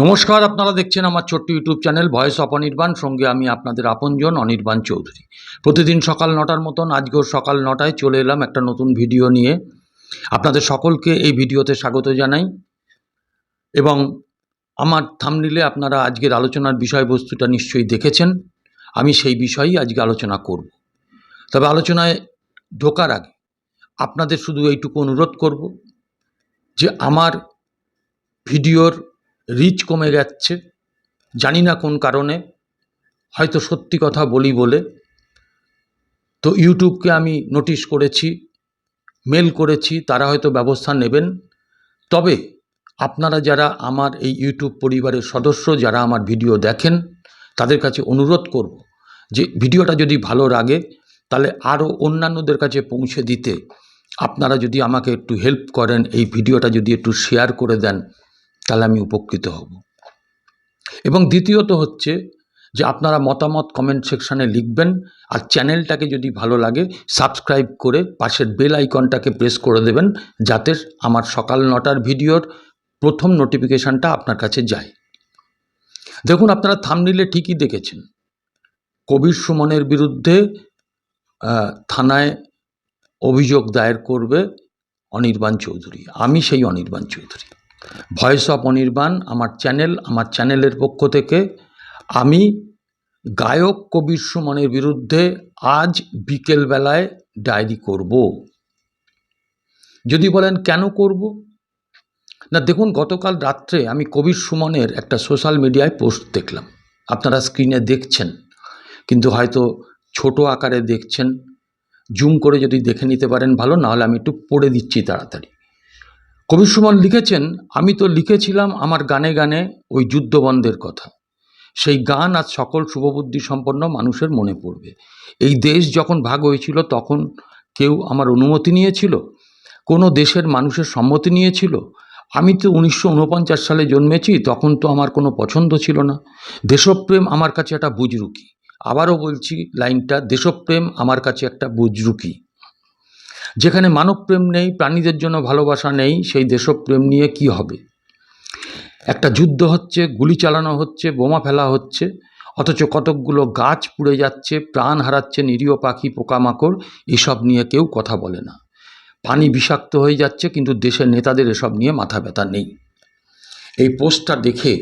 নমস্কার, আপনারা দেখছেন আমার ছোট্ট YouTube channel voice of Anirban. সঙ্গে আমি আপনাদের আপনজন অনির্বাণ চৌধুরী। প্রতিদিন সকাল নটার মতন, আজকেও সকাল নটায় চলে এলাম একটা নতুন ভিডিও নিয়ে। আপনাদের সকলকে এই ভিডিওতে স্বাগত জানাই। এবং আমার থামনিলে আপনারা আজকের আলোচনার বিষয়বস্তুটা নিশ্চয়ই দেখেছেন। আমি সেই বিষয়েই আজকে আলোচনা করব। তবে আলোচনায় ঢোকার আগে আপনাদের শুধু এইটুকু অনুরোধ করব যে আমার ভিডিওর রিচ কমে যাচ্ছে। জানি না কোন কারণে, হয়তো সত্যি কথা বলি বলে। তো ইউটিউবকে আমি নোটিশ করেছি মেল করেছি, তারা হয়তো ব্যবস্থা নেবেন। তবে আপনারা যারা আমার এই ইউটিউব পরিবারের সদস্য, যারা আমার ভিডিও দেখেন, তাদের কাছে অনুরোধ করব যে ভিডিওটা যদি ভালো লাগে, তাহলে আরও অন্যান্যদের কাছে পৌঁছে দিতে। আপনারা যদি আমাকে একটু হেল্প করেন, এই ভিডিওটা যদি একটু শেয়ার করে দেন তাহলে আমি উপকৃত হব। এবং দ্বিতীয়ত হচ্ছে যে আপনারা মতামত কমেন্ট সেকশানে লিখবেন আর চ্যানেলটাকে যদি ভালো লাগে সাবস্ক্রাইব করে পাশের বেল আইকনটাকে প্রেস করে দেবেন যাতে আমার সকাল নটার ভিডিওর প্রথম নোটিফিকেশানটা আপনার কাছে যায়। দেখুন, আপনারা থামনিলে ঠিকই দেখেছেন। কবির সুমনের বিরুদ্ধে থানায় অভিযোগ দায়ের করবে অনির্বাণ চৌধুরী। আমি সেই অনির্বাণ চৌধুরী। ভয়েস অফ অনির্বাণ আমার চ্যানেল আমার চ্যানেলের পক্ষ থেকে আমি গায়ক কবির সুমনের বিরুদ্ধে আজ বিকেলবেলায় ডায়েরি করব। যদি বলেন কেন করব? না, দেখুন, গতকাল রাত্রে আমি কবির সুমনের একটা সোশ্যাল মিডিয়ায় পোস্ট দেখলাম। আপনারা স্ক্রিনে দেখছেন, কিন্তু হয়তো ছোট আকারে দেখছেন। জুম করে যদি দেখে নিতে পারেন ভালো, নাহলে আমি একটু পড়ে দিচ্ছি তাড়াতাড়ি। কবির সুমন লিখেছেন, আমি তো লিখেছিলাম আমার গানে গানে ওই যুদ্ধবন্ধের কথা। সেই গান আজ সকল শুভবুদ্ধি সম্পন্ন মানুষের মনে পড়বে। এই দেশ যখন ভাগ হয়েছিল, তখন কেউ আমার অনুমতি নিয়েছিল? কোনো দেশের মানুষের সম্মতি নিয়েছিল? আমি তো উনিশশো উনপঞ্চাশ সালে জন্মেছি, তখন তো আমার কোনো পছন্দ ছিল না। দেশপ্রেম আমার কাছে একটা বুজরুকি। আবারও বলছি, লাইনটা, দেশপ্রেম আমার কাছে একটা বুজরুকি। যেখানে মানবপ্রেম নেই, প্রাণীদের জন্য ভালোবাসা নেই, সেই দেশপ্রেম নিয়ে কি হবে? একটা যুদ্ধ হচ্ছে, গুলি চালানো হচ্ছে, বোমা ফেলা হচ্ছে, অথচ কতকগুলো গাছ পুড়ে যাচ্ছে, প্রাণ হারাচ্ছে নিরীহ পাখি, পোকামাকড়, এসব নিয়ে কেউ কথা বলে না। পানি বিষাক্ত হয়ে যাচ্ছে, কিন্তু দেশের নেতাদের এসব নিয়ে মাথা ব্যথা নেই। এই পোস্টটা দেখে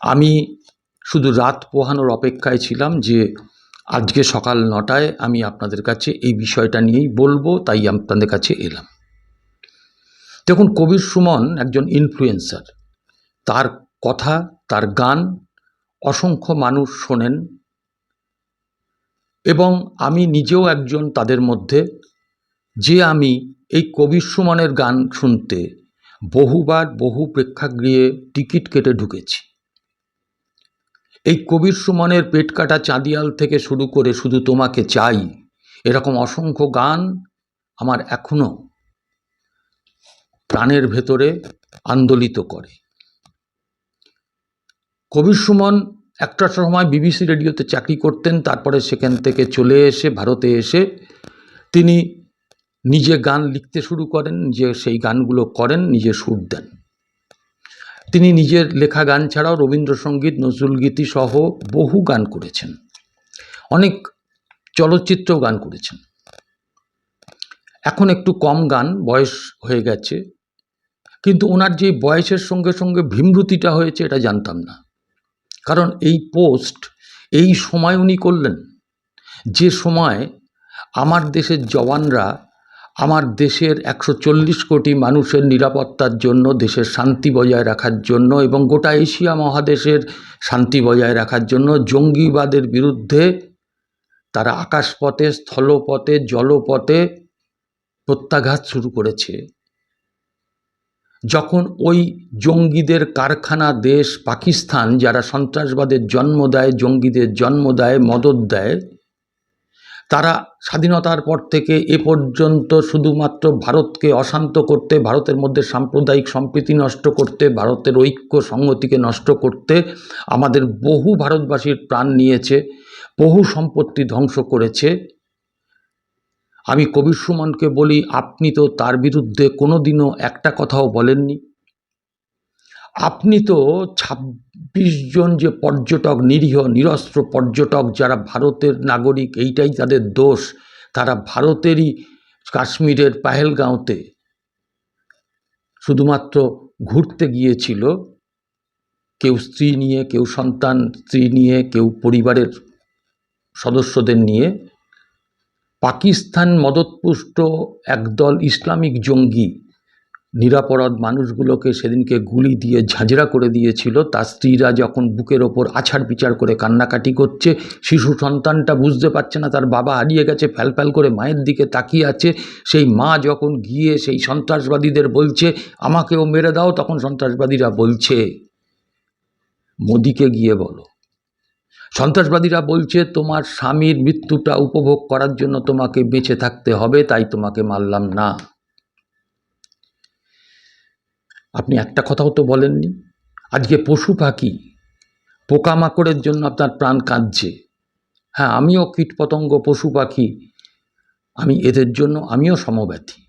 আমি শুধু রাত পোহানোর অপেক্ষায় ছিলাম যে আজকে সকাল নটায় আমি আপনাদের কাছে এই বিষয়টা নিয়েই বলব, তাই আপনাদের কাছে এলাম। দেখুন, কবির সুমন একজন ইনফ্লুয়েন্সার তার কথা, তার গান অসংখ্য মানুষ শোনেন এবং আমি নিজেও একজন তাদের মধ্যে। যে আমি এই কবির সুমনের গান শুনতে বহুবার বহু প্রেক্ষাগৃহে টিকিট কেটে ঢুকেছি। এই কবির সুমনের পেট কাটা চাঁদিয়াল থেকে শুরু করে শুধু তোমাকে চাই। এরকম অসংখ্য গান আমার এখনও প্রাণের ভেতরে আন্দোলিত করে। কবির সুমন একটা সময় বিবিসি রেডিওতে চাকরি করতেন, তারপরে সেখান থেকে চলে এসে, ভারতে এসে তিনি নিজে গান লিখতে শুরু করেন, নিজে সেই গানগুলো করেন, নিজে সুর দেন। তিনি নিজের লেখা গান ছাড়াও রবীন্দ্রসঙ্গীত, নজরুলগীতি সহ বহু গান করেছেন। অনেক চলচ্চিত্র গান করেছেন। এখন একটু কম গান, বয়স হয়ে গেছে। কিন্তু ওনার যে বয়সের সঙ্গে সঙ্গে ভীমরুতিটা হয়েছে এটা জানতাম না। কারণ এই পোস্ট, এই সময় উনি করলেন। যে সময় আমার দেশের জওয়ানরা আমার দেশের একশো চল্লিশ কোটি মানুষের নিরাপত্তার জন্য, দেশের শান্তি বজায় রাখার জন্য এবং গোটা এশিয়া মহাদেশের শান্তি বজায় রাখার জন্য জঙ্গিবাদের বিরুদ্ধে তারা আকাশপথে, স্থলপথে, জলপথে প্রত্যাঘাত শুরু করেছে। যখন ওই জঙ্গিদের কারখানা দেশ পাকিস্তান, যারা সন্ত্রাসবাদের জন্ম দেয়, জঙ্গিদের জন্ম দেয় মদত দেয় তারা স্বাধীনতার পর থেকে এ পর্যন্ত শুধুমাত্র ভারতকে অশান্ত করতে, ভারতের মধ্যে সাম্প্রদায়িক সম্প্রীতি নষ্ট করতে, ভারতের ঐক্য সংহতিকে নষ্ট করতে আমাদের বহু ভারতবাসীর প্রাণ নিয়েছে, বহু সম্পত্তি ধ্বংস করেছে। আমি কবির সুমনকে বলি, আপনি তো তার বিরুদ্ধে কোনো দিনও একটা কথাও বলেননি। আপনি তো ছাব্বিশ জন যে পর্যটক, নিরীহ, নিরস্ত্র পর্যটক যারা ভারতের নাগরিক, এইটাই তাদের দোষ। তারা ভারতেরই কাশ্মীরের পাহেলগাঁওতে শুধুমাত্র ঘুরতে গিয়েছিল। কেউ স্ত্রী নিয়ে, কেউ সন্তান, স্ত্রী নিয়ে, কেউ পরিবারের সদস্যদের নিয়ে। পাকিস্তান মদতপুষ্ট একদল ইসলামিক জঙ্গি নিরাপরাধ মানুষগুলোকে সেদিনকে গুলি দিয়ে ঝাঁঝরা করে দিয়েছিল। তার স্ত্রীরা যখন বুকের ওপর আছাড় বিচার করে কান্নাকাটি করছে, শিশু সন্তানটা বুঝতে পারছে না, তার বাবা হারিয়ে গেছে ফ্যাল ফ্যাল করে মায়ের দিকে তাকিয়ে আছে। সেই মা যখন গিয়ে সেই সন্ত্রাসবাদীদের বলছে, আমাকেও মেরে দাও তখন সন্ত্রাসবাদীরা বলছে, মোদিকে গিয়ে বলো। সন্ত্রাসবাদীরা বলছে, তোমার স্বামীর মৃত্যুটা উপভোগ করার জন্য তোমাকে বেঁচে থাকতে হবে, তাই তোমাকে মারলাম না। আপনি একটা কথাও তো বলেননি। আজকে পশু পাখি পোকামাকড়ের জন্য আপনার প্রাণ কাঁদছে। হ্যাঁ আমিও কীটপতঙ্গ পশু পাখি। আমি এদের জন্য, আমিও সমব্যথী।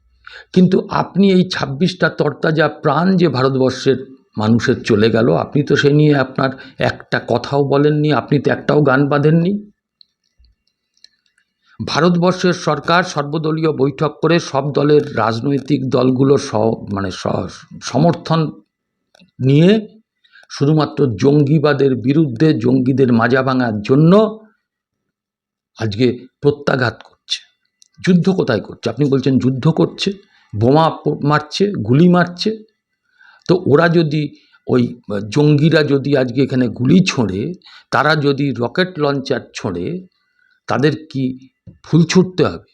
কিন্তু আপনি এই ছাব্বিশটা তরতাজা প্রাণ যে ভারতবর্ষের মানুষের চলে গেল, আপনি তো সে নিয়ে আপনার একটা কথাও বলেননি, আপনি তো একটাও গান বাঁধেননি। ভারতবর্ষের সরকার সর্বদলীয় বৈঠক করে সব দলের রাজনৈতিক দলগুলো স মানে সমর্থন নিয়ে শুধুমাত্র জঙ্গিবাদের বিরুদ্ধে জঙ্গিদের মাজা ভাঙার জন্য আজকে প্রত্যাঘাত করছে। যুদ্ধ কোথায় করছে? আপনি বলছেন যুদ্ধ করছে, বোমা মারছে, গুলি মারছে। তো ওরা যদি ওই জঙ্গিরা যদি আজকে এখানে গুলি ছোঁড়ে, তারা যদি রকেট লঞ্চার ছোঁড়ে, তাদের কি ফুল ছুটতে হবে।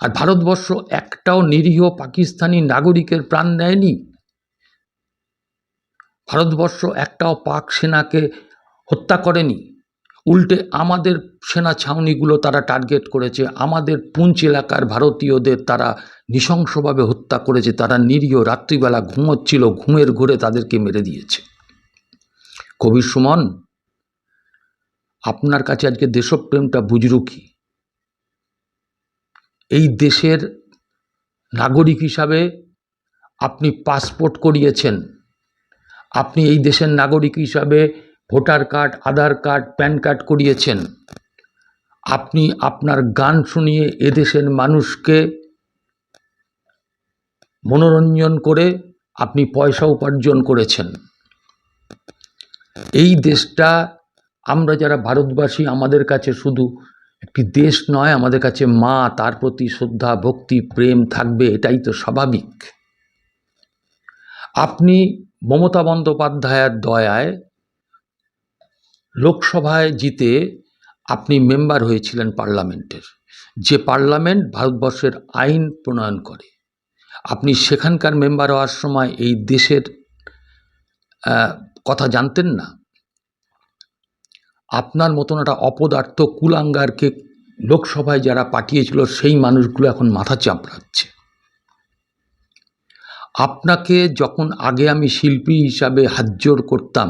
আর ভারতবর্ষ একটাও নিরীহ পাকিস্তানি নাগরিকের প্রাণ নেয়নি ভারতবর্ষ একটাও পাক সেনাকে হত্যা করেনি। উল্টে আমাদের সেনা ছাউনিগুলো তারা টার্গেট করেছে। আমাদের পুঞ্চ এলাকার ভারতীয়দের তারা নৃশংসভাবে হত্যা করেছে। তারা নিরীহ রাত্রিবেলা ঘুমোচ্ছিল, ঘুমের ঘোরে তাদেরকে মেরে দিয়েছে। কবির সুমন আপনার কাছে আজকে দেশপ্রেমটা বুজরু কি? এই দেশের নাগরিক হিসাবে আপনি পাসপোর্ট করিয়েছেন। আপনি এই দেশের নাগরিক হিসাবে voter card, Aadhaar card, PAN card করিয়েছেন। আপনি আপনার গান শুনিয়ে এদেশের মানুষকে মনোরঞ্জন করে আপনি পয়সা উপার্জন করেছেন। এই দেশটা আমরা যারা ভারতবাসী, আমাদের কাছে শুধু একটি দেশ নয়, আমাদের কাছে মা, তার প্রতি শ্রদ্ধা, ভক্তি, প্রেম থাকবে, এটাই তো স্বাভাবিক। আপনি মমতা বন্দ্যোপাধ্যায়ের দয়ায় লোকসভায় জিতে আপনি মেম্বার হয়েছিলেন পার্লামেন্টের। যে পার্লামেন্ট ভারতবর্ষের আইন প্রণয়ন করে, আপনি সেখানকার মেম্বার হওয়ার সময় এই দেশের কথা জানতেন না? আপনার মতন একটা অপদার্থ কুলাঙ্গারকে লোকসভায় যারা পাঠিয়েছিল, সেই মানুষগুলো এখন মাথা চাপড়াচ্ছে। আপনাকে যখন আগে আমি শিল্পী হিসাবে হাতজোর করতাম,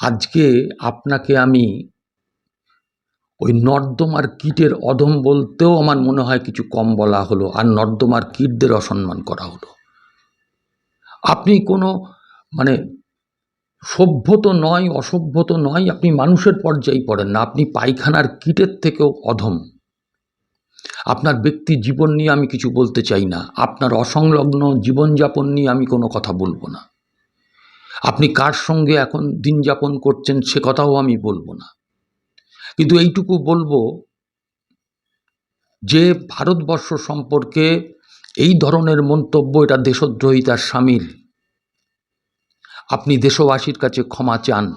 আজকে আপনাকে আমি ওই নর্দমার কীটের অধম বলতেও আমার মনে হয় কিছু কম বলা হলো, আর নর্দমার কীটদের অসম্মান করা হলো। আপনি কোনো মানে সভ্য তো নয় অসভ্য তো নয়, আপনি মানুষের পর্যায়ে পড়েন না, আপনি পায়খানার কীটের থেকেও অধম। আপনার ব্যক্তি জীবন নিয়ে আমি কিছু বলতে চাই না, আপনার অসংলগ্ন জীবনযাপন নিয়ে আমি কোনো কথা বলব না। আপনি কার সঙ্গে এখন দিন যাপন করছেন সে কথাও আমি বলব না। কিন্তু এইটুকু বলব যে, ভারতবর্ষ সম্পর্কে এই ধরনের মন্তব্য এটা দেশদ্রোহিতার সামিল। আপনি দেশবাসীর কাছে ক্ষমা চান।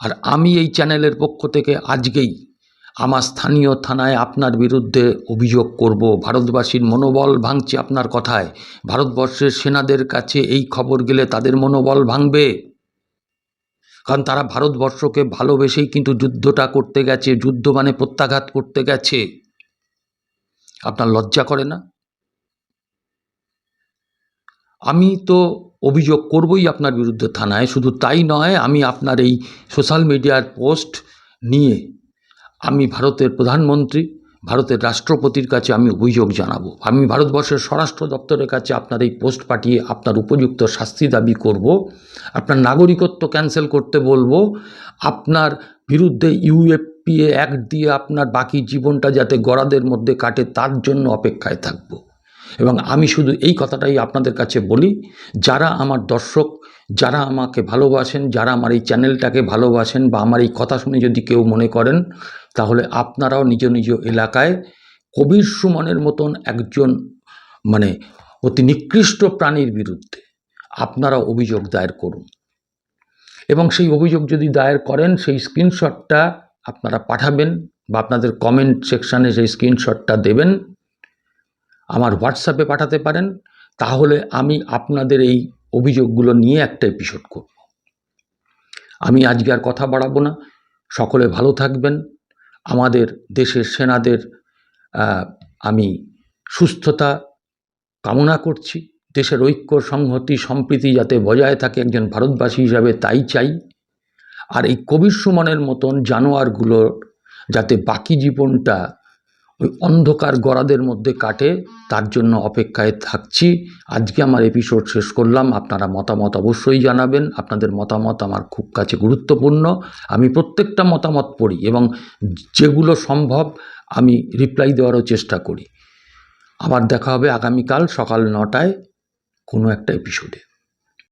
আর আমি এই চ্যানেলের পক্ষ থেকে আজকেই আমার স্থানীয় থানায় আপনার বিরুদ্ধে অভিযোগ করব। ভারতবাসীর মনোবল ভাঙছে আপনার কথায়। ভারতবর্ষের সেনাদের কাছে এই খবর গেলে তাদের মনোবল ভাঙবে। কারণ তারা ভারতবর্ষকে ভালোবেসেই কিন্তু যুদ্ধটা করতে গেছে। যুদ্ধ মানে প্রত্যাঘাত করতে গেছে। আপনার লজ্জা করে না? আমি তো অভিযোগ করবই আপনার বিরুদ্ধে থানায়। শুধু তাই নয়, আমি আপনার এই সোশ্যাল মিডিয়ার পোস্ট নিয়ে আমি ভারতের প্রধানমন্ত্রী, ভারতের রাষ্ট্রপতির কাছে আমি অভিযোগ জানাব। আমি ভারতবর্ষের স্বরাষ্ট্র দপ্তরের কাছে আপনার এই পোস্ট পাঠিয়ে আপনার উপযুক্ত শাস্তি দাবি করব। আপনার নাগরিকত্ব ক্যান্সেল করতে বলব। আপনার বিরুদ্ধে ইউএফপিএ অ্যাক্ট দিয়ে আপনার বাকি জীবনটা যাতে গড়াদের মধ্যে কাটে, তার জন্য অপেক্ষায় থাকব। এবং আমি শুধু এই কথাটাই আপনাদের কাছে বলি, যারা আমার দর্শক, যারা আমাকে ভালোবাসেন, যারা আমার এই চ্যানেলটাকে ভালোবাসেন বা আমার এই কথা শুনে যদি কেউ মনে করেন, তাহলে আপনারাও নিজ নিজ এলাকায় কবির সুমনের মতন একজন মানে অতি নিকৃষ্ট প্রাণীর বিরুদ্ধে আপনারা অভিযোগ দায়ের করুন। এবং সেই অভিযোগ যদি দায়ের করেন, সেই স্ক্রিনশটটা আপনারা পাঠাবেন বা আপনাদের কমেন্ট সেকশানে সেই স্ক্রিনশটটা দেবেন। আমার হোয়াটসঅ্যাপে পাঠাতে পারেন, তাহলে আমি আপনাদের এই অভিযোগগুলো নিয়ে একটা এপিসোড করব। আমি আজকে আর কথা বাড়াবো না। সকলে ভালো থাকবেন। আমাদের দেশের সেনাদের আমি সুস্থতা কামনা করছি। দেশের ঐক্য, সংহতি, সম্প্রীতি যাতে বজায় থাকে একজন ভারতবাসী হিসাবে তাই চাই। আর এই কবির সুমনের মতন জানোয়ারগুলোর যাতে বাকি জীবনটা ওই অন্ধকার গড়াদের মধ্যে কাটে, তার জন্য অপেক্ষায় থাকছি। আজকে আমার এপিসোড শেষ করলাম। আপনারা মতামত অবশ্যই জানাবেন। আপনাদের মতামত আমার খুব কাছে গুরুত্বপূর্ণ। আমি প্রত্যেকটা মতামত পড়ি এবং যেগুলো সম্ভব আমি রিপ্লাই দেওয়ারও চেষ্টা করি। আবার দেখা হবে আগামীকাল সকাল নটায় কোনো একটা এপিসোডে